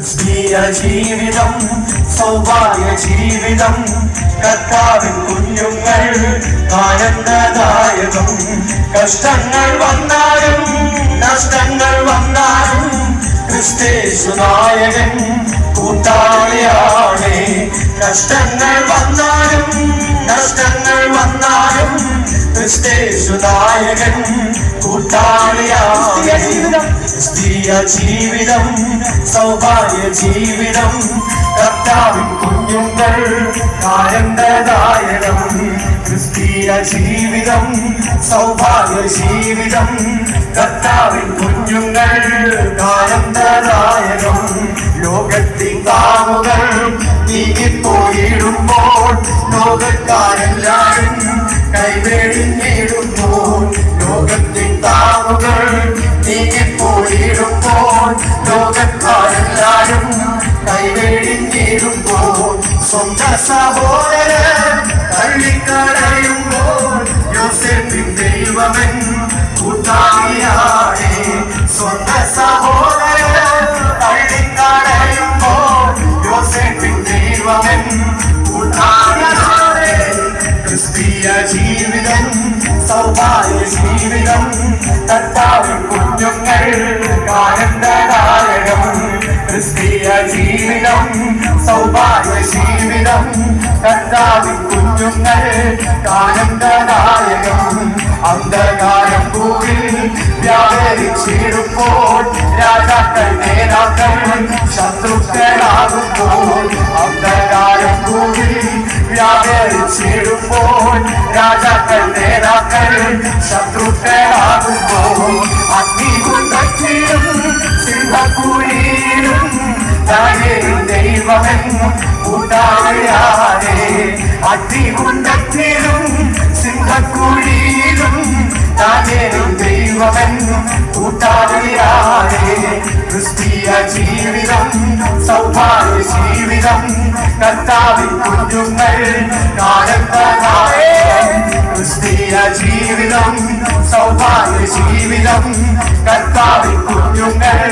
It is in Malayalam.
ക്രിസ്തീയ ജീവിതം സൗഭാഗ്യ ജീവിതം കർത്താവിൻ കുഞ്ഞുങ്ങൾ ആനന്ദദായകം. കഷ്ടങ്ങൾ വന്നാലും നഷ്ടങ്ങൾ വന്നാലും ക്രിസ്തേശുനായകൻ കൂട്ടാളിയാണ്. കഷ്ടങ്ങൾ വന്നാലും നഷ്ടങ്ങൾ വന്നാലും ക്രിസ്തേശുനായകൻ നായകൻ സ്ത്രീയ ജീവിതം. സൗഭാഗ്യ ജീവിതം കർത്താവിൻ കുഞ്ഞുങ്ങൾ കാരണ്ടദായകം ക്രിസ്തീയ ജീവിതം സൗഭാഗ്യ ജീവിതം കർത്താവിൻ കുഞ്ഞുങ്ങൾ കാരണ്ടദായകം ലോകത്തിൻ ലോകക്കാരെല്ലാരും കൈവേടിഞ്ഞിടുമ്പോൾ ലോകത്തിൻ താവുകൾ നീങ്ങിപ്പോയിടുമ്പോൾ ലോകക്കാരെല്ലാരും കൈവേടിഞ്ഞിടുമ്പോൾ സ്വന്ത സഹോദരൻ തള്ളിക്കടയുമ്പോൾ യോസെപ്പിൻ ദൈവമൻ കൂട്ടാളിയാണേ. സ്വന്ത സഹോദരൻ കർത്താവിൻ കുഞ്ഞുങ്ങൾ ആനന്ദദായകം അന്ധകാരം കൂടി വ്യാപരിച്ചിടുമ്പോൾ രാജാക്കൾ നേതാക്കൾ ശത്രുക്കളാകുമ്പോൾ അന്ധകാരം കൂടി വ്യാപരിച്ചിടുമ്പോൾ രാജാക്കൾ നേതാക്കൾ ശത്രുക്കളാകുമ്പോൾ അഗ്നികുണ്ടത്തിലും സിംഹക്കുഴിയിലും അഗ്നികുണ്ടത്തിലും സിംഹക്കുഴിയിലും താനേ ദൈവമൻ കൂട്ടാളിയാരെ. ക്രിസ്തീയ ജീവിതം സൗഭാഗ്യ ജീവിതം കർത്താവിൻ കുഞ്ഞുങ്ങൾ കാലത്തായേ ക്രിസ്തീയ ജീവിതം സൗഭാഗ്യ ജീവിതം കർത്താവിൻ കുഞ്ഞുങ്ങൾ